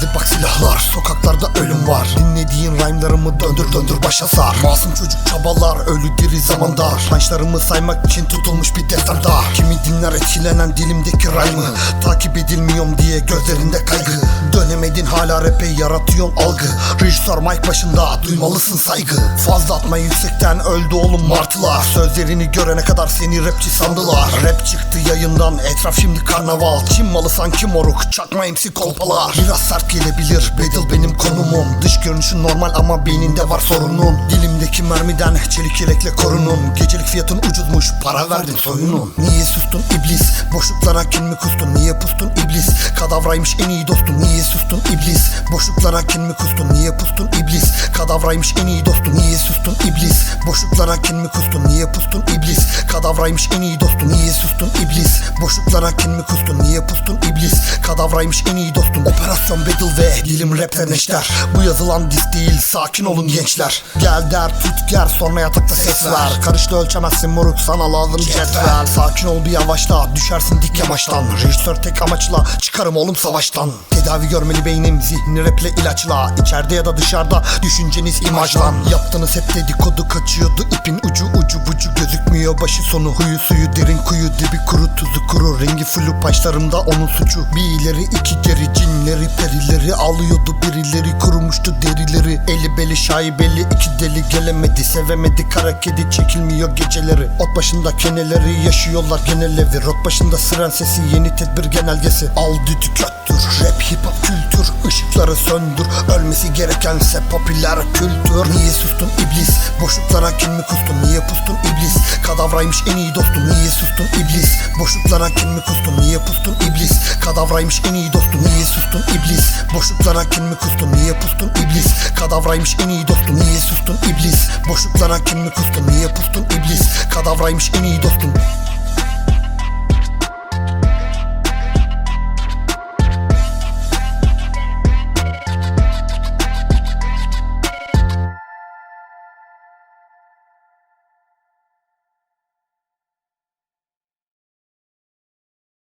silahlar Sokaklarda ölüm var. Dinlediğin rhyme'larımı döndür döndür başa sar. Masum çocuk çabalar ölü diri zamanda Punchlarımı saymak için tutulmuş bir defterde Kimi dinler etkilenen dilimdeki rhyme'ı. Takip edilmiyorum diye gözlerinde kaygı. Dönemedin hala rap'e yaratıyorsun algı. Rejisör mic başında duymalısın saygı. Fazla atma yüksekten öldü oğlum martılar. Sözlerini görene kadar seni rapçi sandılar. Rap çıktı yayından etraf şimdi karnaval. Çin malı sanki moruk çakma MC kolpalar. Biraz sert gelebilir. Battle benim konumum. Dış görünüşün normal ama beyninde var sorunun Dilimdeki mermiden çelik yelekle korunun Gecelik fiyatın ucuzmuş. Para verdin soyunun Niye sustun iblis? Boşluklara kin mi kustun? Niye pustun iblis? Kadavraymış en iyi dostun Niye sustun iblis? Boşluklara kin mi kustun? Niye pustun iblis? Kadavraymış en iyi dostun Niye sustun iblis? Boşluklara kin mi kustun? Niye pustun iblis? Kadavraymış en iyi dostun Niye sustun iblis boşluklara kin mi kustun? Niye pustun? İblis kadavraymış en iyi dostun Operasyon battle ve dilim rapten neşter Bu yazılan disk değil sakin olun gençler. Gel der tut ger sonra yatakta ses ver. Karışla ölçemezsin moruk sana lazım cetvel Sakin ol bir yavaşla düşersin dik yamaçtan. Rejisör tek amaçla çıkarım oğlum savaştan. Tedavi görmeli beynim zihni raple ilaçla. İçeride ya da dışarıda düşünceniz imajlan. Yaptığınız hep dedikodu kaçıyordu ipin ucu ucu bucu gözükmüyor başı sonu. Huyu suyu derin kuyu dibi kuru tuzu kuru Rengi flu paçlarımda onun suçu. Bir ileri iki geri cinleri perileri Alıyordu birileri kurumuştu derileri. Eli beli şaibeli iki deli gelemedi Sevemedi kara kedi çekilmiyor geceleri. Ot başında keneleri yaşıyorlar genel evi Rot başında siren sesi yeni tedbir genelgesi. Al düdük göttür rap hip hop kültür Işıkları söndür ölmesi gerekense popüler kültür. Niye sustun iblis? Boşluklara kin mi kustun Niye pustun iblis? Kadavraymış en iyi dostum Niye sustun iblis? Boşluklara kin mi kustun Niye pustun iblis? Kadavraymış en iyi dostum Niye sustun iblis? Boşluklara kin mi kustun Niye pustun iblis? Kadavraymış en iyi dostum Niye sustun iblis? Boşluklara kin mi kustun Niye pustun iblis? Kadavraymış en iyi dostum